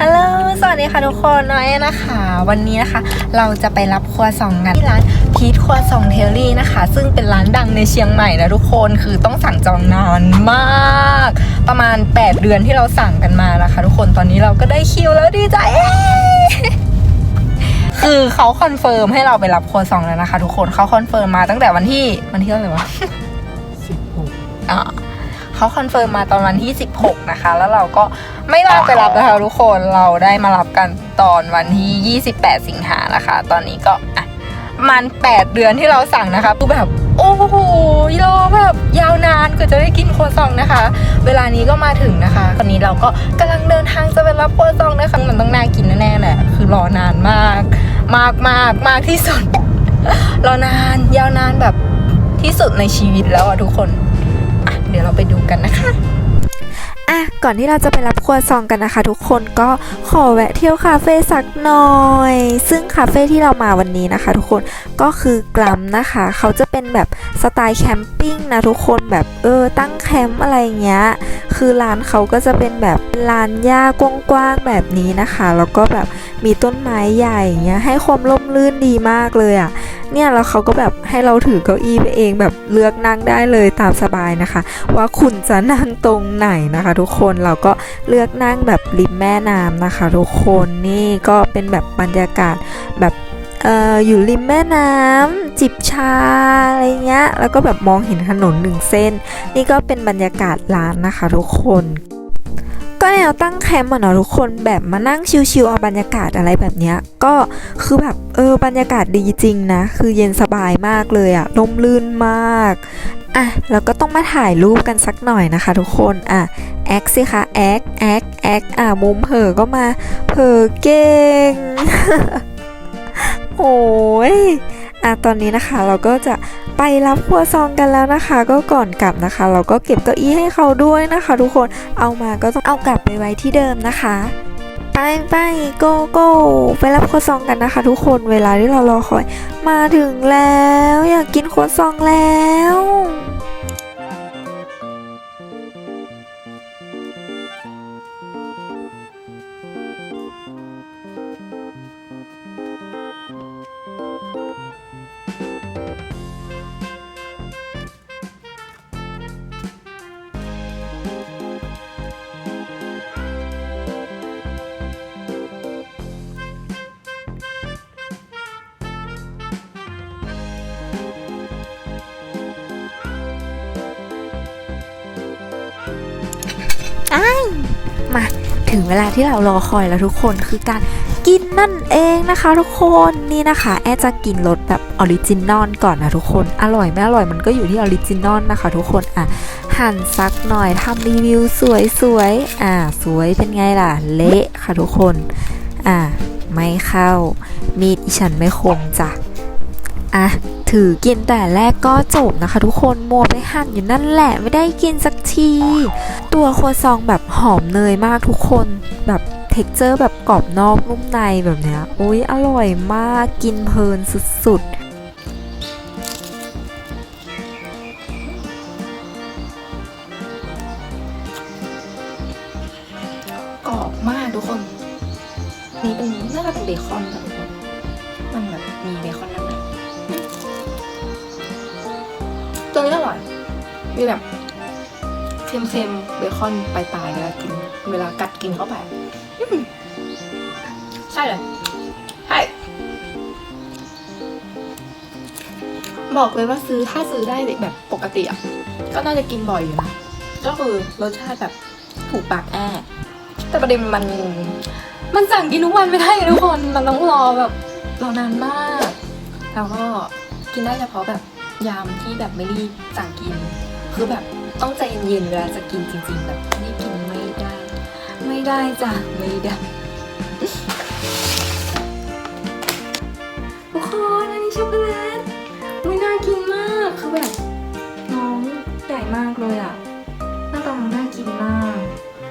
ฮัลโหล สวัสดีค่ะทุกคนน้อยนะคะ วันนี้นะคะ เราจะไปรับครัวซองกันที่ร้านพีทครัวซองเทลลี่นะคะ ซึ่งเป็นร้านดังในเชียงใหม่นะทุกคน คือต้องสั่งจองนานมาก ประมาณ 8 เดือนที่เราสั่งกันมานะคะ ทุกคน ตอนนี้เราก็ได้คิวแล้วดีใจ คือเขาคอนเฟิร์มให้เราไปรับครัวซองแล้วนะคะ ทุกคนเขาคอนเฟิร์มมาตั้งแต่วันที่วันที่เท่าไหร่วะอ่าเขาคอนเฟิร์มมาตอนวันที่ 16 นะคะ แล้วเราก็ไม่ว่างไปรับนะคะทุกคนเราได้มารับกันตอนวันที่ 28 สิงหานะคะ ตอนนี้ก็อะประมัน 8 เดือนที่เราสั่งนะคะคือแบบ โอ้โหรอแบบยาวนานกว่าจะได้กินครัวซองนะคะ เวลานี้ก็มาถึงนะคะ ตอนนี้เราก็กำลังเดินทางจะไปรับครัวซองนะคะมันต้องน่ากินแน่ๆแหละคือรอนานมาก มากมากมากที่สุด รอนานยาวนานแบบที่สุดในชีวิตแล้วอะทุกคน เดี๋ยวเราไปดูกันนะคะ อะก่อนที่เราจะไปรับครัวซองกันนะคะ ทุกคนก็ขอแวะเที่ยวคาเฟ่สักหน่อย ซึ่งคาเฟ่ที่เรามาวันนี้นะคะ ทุกคนก็คือกลัมนะคะ เขาจะเป็นแบบสไตล์แคมปิ้งนะทุกคนแบบเออตั้งแคมป์อะไรเงี้ยคือร้านเขาก็จะเป็นแบบลานหญ้ากว้างๆแบบนี้นะคะ แล้วก็แบบมีต้นไม้ใหญ่เงี้ยให้ความร่มรื่นดีมากเลยอะ่ะ เนี่ยแล้วเขาก็แบบให้เราถือเก้าอี้ไปเองแบบเลือกนั่งได้เลยตามสบายนะคะ ว่าคุณจะนั่งตรงไหนนะคะ ทุกคนเราก็เลือกนั่งแบบริมแม่น้ำนะคะ ทุกคนนี่ก็เป็นแบบบรรยากาศแบบเอออยู่ริมแม่น้ำจิบชาอะไรเงี้ย แล้วก็แบบมองเห็นถนนหนึ่งเส้น นี่ก็เป็นบรรยากาศร้านนะคะทุกคน ก็แนวตั้งแคมป์อะเนาะทุกคนแบบมานั่งชิวๆเอาบรรยากาศอะไรแบบเนี้ยก็คือแบบเออบรรยากาศดีจริงนะ คือเย็นสบายมากเลยอะลมลื่นมากอะแล้วก็ต้องมาถ่ายรูปกันสักหน่อยนะคะทุกคนอะแอคสิคะแอคแอคแอคอะมุมเผอก็มาเผอเก่งโอ้ยอะตอนนี้นะคะเราก็จะ ไปรับครัวซองกันแล้วนะคะ ก็ก่อนกลับนะคะ เราก็เก็บเก้าอี้ให้เขาด้วยนะคะ ทุกคนเอามาก็ต้องเอากลับไปไว้ที่เดิมนะคะไปไปโกโก้ไปรับครัวซองกันนะคะ ทุกคนเวลาที่เรารอคอย มาถึงแล้ว อยากกินครัวซองแล้ว ถึงเวลาที่เรารอคอยแล้วทุกคนคือการ กินนั่นเองนะคะทุกคนนี่นะคะ แอร์จะกินรสแบบออริจินอลก่อนนะทุกคน อร่อยไม่อร่อยมันก็อยู่ที่ออริจินอลนะคะทุกคนอะหั่นสักหน่อยทำรีวิวสวยๆอะสวยเป็นไงล่ะ เละค่ะทุกคนอะไม่เข้า มีดฉันไม่คมจ้ะอะถือกินแต่แรกก็จบนะคะ ทุกคนมัวไปหั่นอยู่นั่นแหละไม่ได้กินสักที ตัวครัวซองแบบหอมเนยมากทุกคนแบบ เท็กเจอร์แบบกรอบนอกนุ่มในแบบเนี้ยอุ้ยอร่อยมากกินเพลินสุดๆกรอบมากทุกคนนี่เป็นน่าจะเป็นเบคอนค่ทุกคนมันแบบมีเบคอนนั่นแหละตัวนี้อร่อยมีแบบเค็มๆเบคอนปลายๆเวลากิน เวลากัดกินเข้าไปอืมใช่เลยใช่บอกเลยว่าซื้อถ้าซื้อได้แบบปกติอะก็น่าจะกินบ่อยอยู่นะก็คือรสชาติแบบถูกปากแอแต่ประเด็นมัน มันสั่งกินทุกวันไม่ได้ทุกคนมันต้องรอแบบรอนานมาก แล้วก็กินได้เฉพาะแบบยามที่แบบไม่รีบสั่งกิน คือแบบต้องใจเย็นๆเวลาจะกินจริง ๆ แบบนี่กินไม่ได้ ไม่ได้จ้ะ ไม่ได้ ทุกคนอันนี้ช็อกโกแลตไม่น่ากินมากคือแบบน้องใหญ่มากเลยอะหน้าตามันน่ากินมาก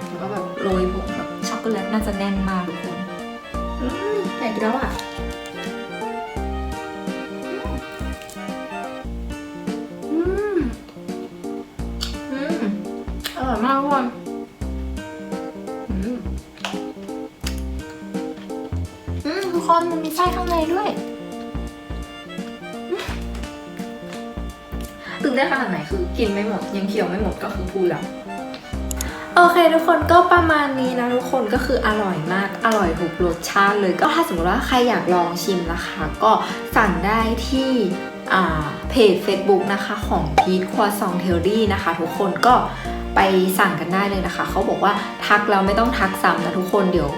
แล้วก็แบบโรยผงแบบช็อกโกแลตน่าจะแน่นมากทุกคนอืมอยากกินแล้วอะอืมอืมอร่อยมากทุกคนอื ทุกคนมันมีไส้ข้างในด้วยอืมตื่นเต้นขนาดไหนคือกินไม่หมดยังเคี้ยวไม่หมดก็คือพูดแล้วโอเคทุกคนก็ประมาณนี้นะทุกคนก็คืออร่อยมากอร่อยทุกรสชาติเลย ก็ถ้าสมมติว่าใครอยากลองชิมนะคะ ก็สั่งได้ที่อ่าเพจ Facebook นะคะของพีทควาซองเทลลี่นะคะ ทุกคนก็ไปสั่งกันได้เลยนะคะ เขาบอกว่าทักเราไม่ต้องทักซ้ำนะทุกคนเดี๋ยว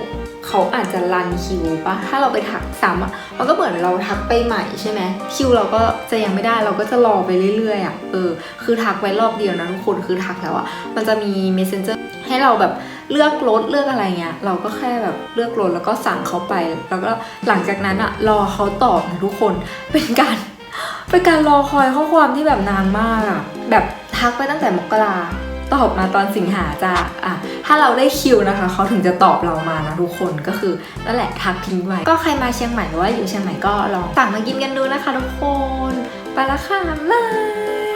เขาอาจจะรันคิวปะถ้าเราไปทักซ้ำอะมันก็เหมือนเราทักไปใหม่ใช่ไหมคิวเราก็จะยังไม่ได้เราก็จะรอไปเรื่อยๆอะเออคือทักไว้รอบเดียวนะทุกคนคือทักแล้วอะมันจะมี messenger ให้เราแบบเลือกรถเลือกอะไรเงี้ยเราก็แค่แบบเลือกรถแล้วก็สั่งเขาไป แล้วก็หลังจากนั้นอะรอเขาตอบนะทุกคนเป็นการเป็นการรอคอยข้อความที่แบบนานมากอะแบบทักไปตั้งแต่มกรา ตอบมาตอนสิงหาจ้ะอะถ้าเราได้คิวนะคะ เขาถึงจะตอบเรามานะทุกคนก็คือนั่นแหละทักทิ้งไว้ ก็ใครมาเชียงใหม่หรือว่าอยู่เชียงใหม่ก็ลองสั่งมากินกันดูนะคะทุกคน ไปละค่ะบ๊ายบาย